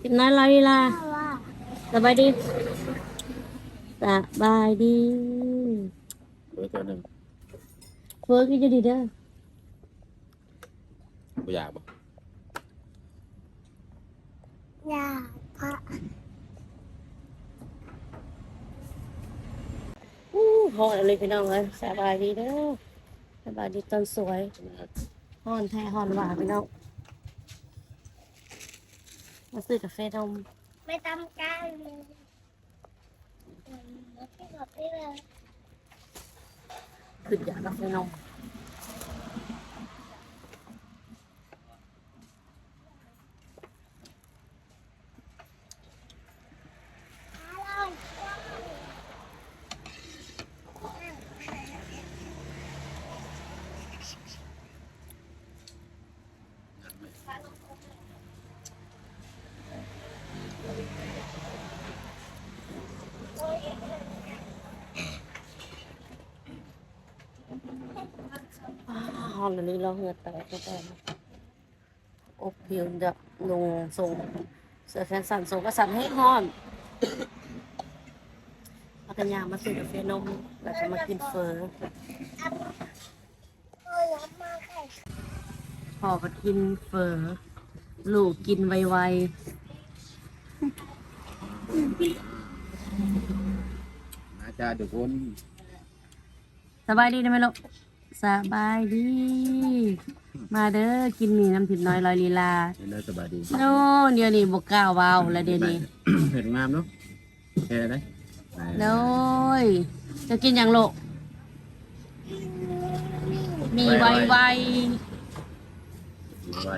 กินน้อยลอยลีลาเพราะว่าสบายดีสบายดีเบอร์ตัวหนึ่งเฟิร์กจะดีเด้อกูอยากบอกอยากพระอู้ห้อนเลยพี่น้องเลยสบายดีเด้อสบายดีตอนสวยห้อนแท้ห้อนหวานพี่น้อง มาซื้อกาแฟนมไม่ตามกันเลยไม่บอกพี่เลย ขึ้นอยากกาแฟนม อร่อย อ้าวห้อนอันนี้เราเหงื่อแตกก็แต่อบผิวจะลงทรงเสื้อแขนสั้นทรงก็สั่นให้ห้อนมากันยางมาซื้อกาแฟนมแล้วก็มากินเฟอร์โอ้ยรับมาไข่พอมากินเฟอร์ลูกกินไวอาจารย์เดี๋ยวคนๆสบายดีได้ไหมลูก สบายดี มาเด้อกินหมี่น้ำทิพย์น้อยลอยลีลาเห็นได้สบายดีโน่เดี๋ยวนี้บกกล้าวเบาแล้วเดี๋ยวนี้เห็นงามเนาะแค่ได้โน้ยจะกินอย่างลูกมีไวไวไว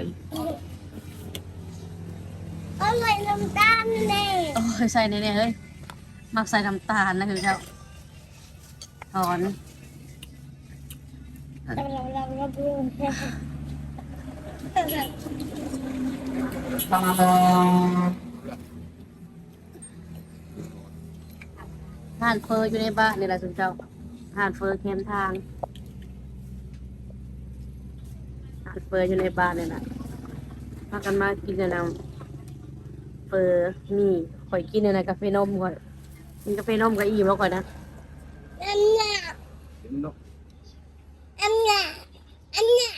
อร่อยน้ำตาลเลยๆโอ้ยใส่ในเนี่ยเฮ้ยมักใส่น้ำตาลนะคือเจ้าถอน เราเราเราเราดู ห่านเฟอร์อยู่ในบ้านนี่แหละสุนเจ้าห่านเฟอร์เข้มทางห่านเฟอร์อยู่ในบ้านนี่แหละพากันมากินเนี่ยนะเฟอร์นี่ข่อยกินเนี่ยนะกาแฟนมก่อนกินกาแฟนมกับอิ่มแล้วก่อนนะอันเนี้ยเห็นเนาะ อันเนี้ยอันเนี้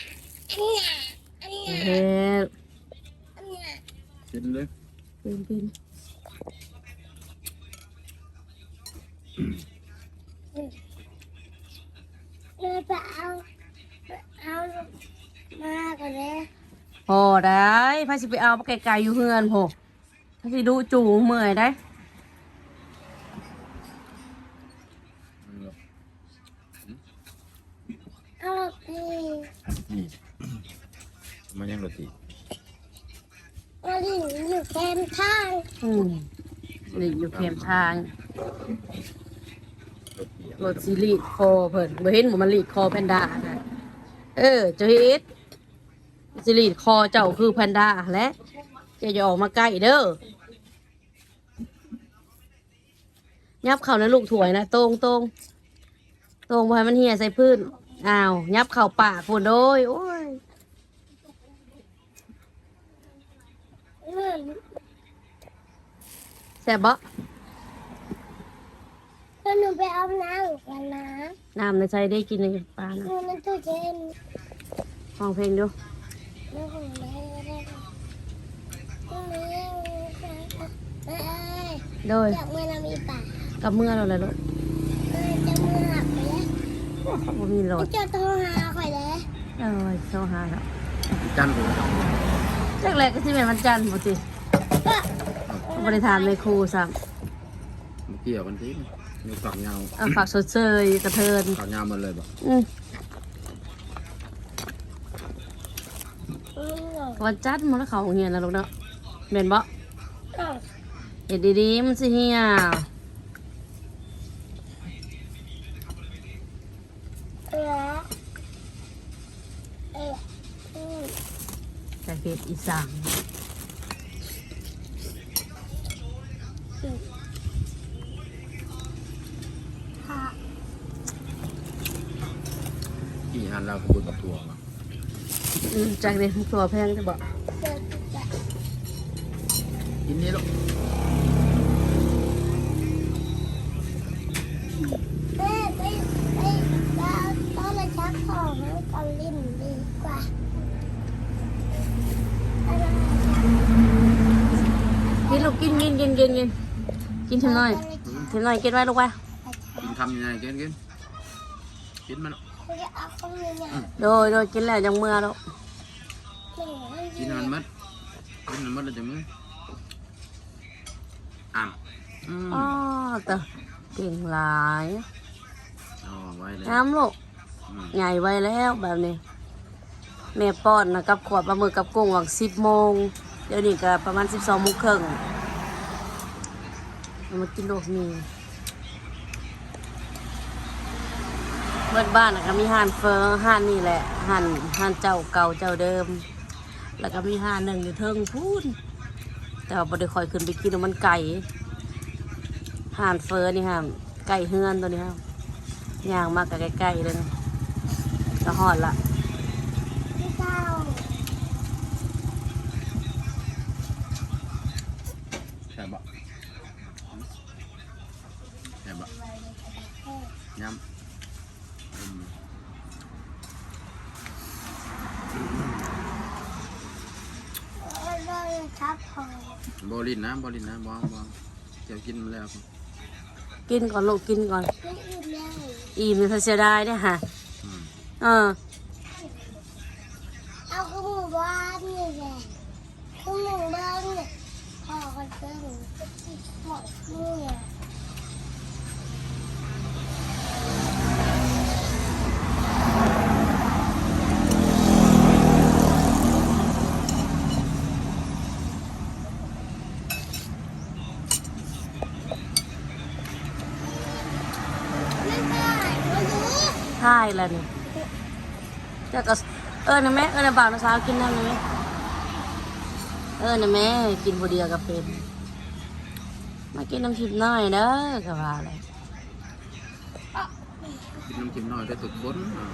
ยอันเนี้ยอันเนี้ยเฮ้ยอันเนี้ยเห็นเลยกินกินเราไปเอาเอามาก่อนเลยพอได้พาสิไปเอาไปไกลๆอยู่เฮือนโหพาสิดูจูเมื่อยได้เอาไปนี่ มันยังรถติเอาดิอยู่แคมทางอืมนี่อยู่เข็มทางรถติรถซีรีส์คอเพิ่นบ่เห็นหมูมันลีดคอแพนด้านะเออเจะเฮ็ดซีรีส์คอเจ้าคือแพนด้าและจะอย่าออกมาใกล้เด้อยับเข่านะลูกถวยนะตรงตรงตรงบ่ให้มันเหี่ยใส่พื้นอ้าวยับเข่าปากพุ่นโดยโอ้ย อืม แซ่บบ่แล้วหนูไปเอาน้ำกันนะน้ำในใจได้กินในปลานะหนูนั่นตู้เย็นฟังเพลงดูแม่ของแม่ได้แม่แม่โดยอยากเมื่อเรามีป่ากับเมื่อเราเลยลูกเออจะเมื่อหักไปแล้วบ่มีรถจะโทรหาข่อยแล้วเออโซหาแล้วจันทร์กู แรกๆก็สิเป็นวันจันทร์ปกติก็บริธานในครูซ้มันเกี่ยวกันทีมีฝักยาวำเอาฝากสดเชยกระเทินฝักยาวหมันเลยบอกอืมอืมวันจันทร์มันแล้วเขาโรงเฮียนนะลูกเนาะเม็นบ่ก็เห็ดดีๆมันสิเฮียเออเอออืม แต่เห็ดอีสานค่ะกี่หันเราขบวนกับทัวร์มาอืมจากเด็กตัวแพงจะบอก กกินกินกินกินกินกินเทมหน่อยเทมหน่อยกินไว้ลูกไว้กินคำยังไงกินกินกินมันเขาจะเอาของยังไงโดยโดยกินแล้วยังเมื่อแล้วกินให้มันมัดกินให้มันมัดแล้วจะมึงอ่ำอืมอ๋อเตอเก่งหลายเอาไว้เลยน้ำลูกอืมใหญ่ไว้แล้วแบบนี้แม่ป้อนนะกับขวดปลาหมึกกับกุ้งหวังสิบโมง เดี๋ยวนี้ก็ประมาณสิบสองโมงครึ่ง เอามากินลูกนี่เบิดบ้านนะก็มีห้านเฟอร์ห้านนี่แหละห้านห้านเจ้าเก่าเจ้าเดิม แล้วก็มีห้านหนึ่งอยู่เทิงพูนแต่ว่าบ่ได้คอยขึ้นไปกินมันไก่ห้านเฟอร์นี่ฮะไก่เฮือนตัวนี้ครับย่างมากกับใกล้ๆเลยนะก็หอดละ พี่เจ้า แซ่บบ่แซ่บบ่ยำอืม เราจะชักของ บอลินนะบอลินนะบองบองเดี๋ยวกินมาแล้วครับกินก่อนลูกกินก่อน ไม่อิ่มเลยอิ่มเธอเสียดายเนี่ยฮะอืม เออ เอาขึ้นหมู่บ้านนี่แหละขึ้นหมู่บ้านเนี่ยพอกันเจอหนูก็ติดหมดเนี่ย ไม่ได้มาดู ใช่แล้วเนี่ยเจ้าก็เออนะแม่เออนะบ่าวนะสาวกินนั่นนะแม่เออนะแม่กินพอเดียวกับเป็นมากินน้ำทิพย์น้อยเด้อก็ว่าอะไรกินน้ำจิ้มหน่อยได้ทุกคนอ่า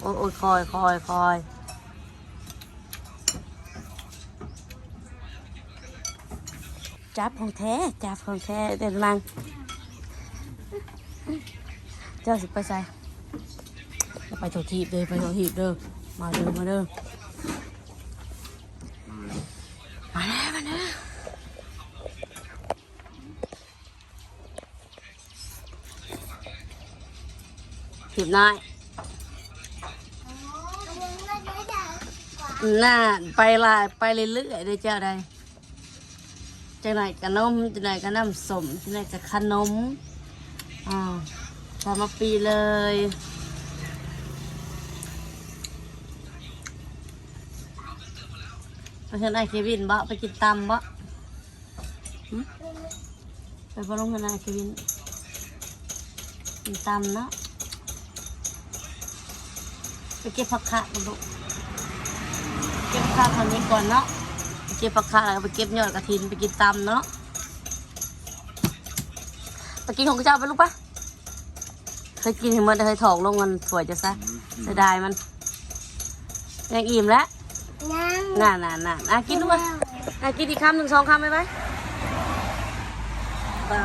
โอ้ยโอ้ยคอยคอยคอย จับของแท้จับของแท้เดี๋ยวนังเจ้าสิไปใส่ไปโถทีบเด้อไปโถทีบเด้อมาเด้อมาเด้ออืมาแล้วมาแล้วถีบน้อยน่าน่าไปลายไปเรื่อยๆได้เจ้าได้ จะไหนกับนมจะไหนกับน้ำสมจะไหนกับขนมอ่าทำมาปีเลยไปเชิญไอเควินบ่ไปกินตำบ่ไปบ่ลงกันไอเควินกินตำเนาะไปเก็บผักขะกันลูกเก็บข้าวทางนี้ก่อนเนาะ เก็บผักขาแล้วก็ไปเก็บยอดกระถินไปกินตำเนาะไปกินของเจ้าไปลูกปะเคยกินเห็นมันเคยถอกลงมันสวยจะซะอืมอืมเสียดายมันยังอิ่มแล้วนั่งน่าน่าน่าอะกินด้วยอะกินอีกคำหนึ่งสองคำไหมไหมปลา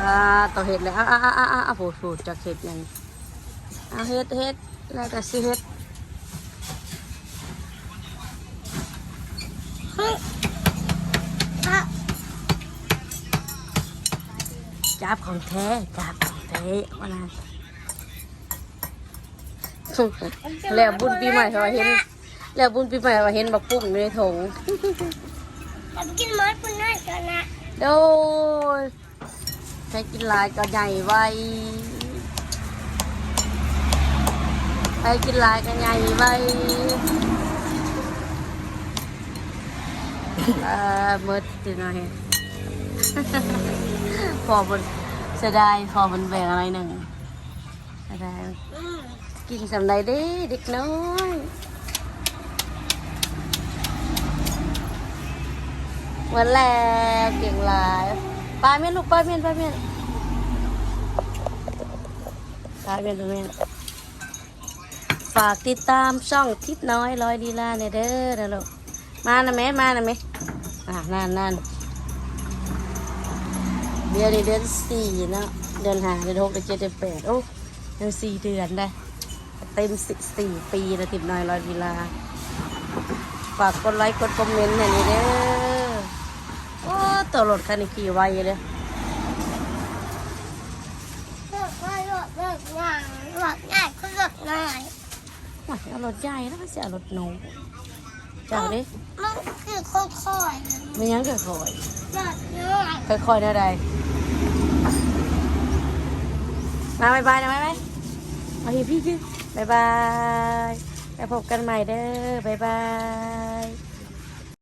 ต่อเห็ดเลยอะอะอะอะอะโผล่โผล่จากเห็ดยังอะเห็ดเห็ดแล้วแต่สิเห็ด จับของแท้จับของแท้มานะแล้วบุญปีใหม่เขาว่าเห็น แล้วบุญปีใหม่เขาว่าเห็นบักปุ้งอยู่ในถุงจะไปกินมัดคุณน่าจะนะโดยใช้กินหลายก็ใหญ่ไวใช้กินหลายก็ใหญ่ไวเออหมดจีหน่อย พอบนเสียดายพอบนแบ่งอะไรหนึ่งเสียดายกินสำไรเด้เด็กน้อยวันแล้วเก่งหลายปลาเมียนลูกปลาเมียนปลาเมียนปลาเมียนปลาเมียนฝากติดตามช่องทิศน้อยร้อยลีลาเนี่ยเด้อนะลูกมานะแม่มานะแม่อะนั่นนั่น เดือนนี้เดือนสี่เนาะเดือนห้าเดือนหกเดือนเจ็ดเดือนแปดโอ้ยังสี่เดือนได้เต็มสิสี่ปีแล้วทิศน้อยร้อยลีลาฝากกดไลค์กดคอมเมนต์หน่อยนี่เด้อโอ้ตัวรถคันนี้ขี่ไวเลยเลิกง่ายเลิกเลิกง่ายเลิกง่ายก็เลิกง่ายว้ายเอารถใหญ่แล้วก็จะเอารถหนูเจ้าดิมันคือค่อยๆนะไม่ยังเกิดคอยเลิกง่ายค่อยๆได้ใด มาบายบายนะไหมไหมมาพี่พี่พี่บายบายไปพบกันใหม่เด้อบายบาย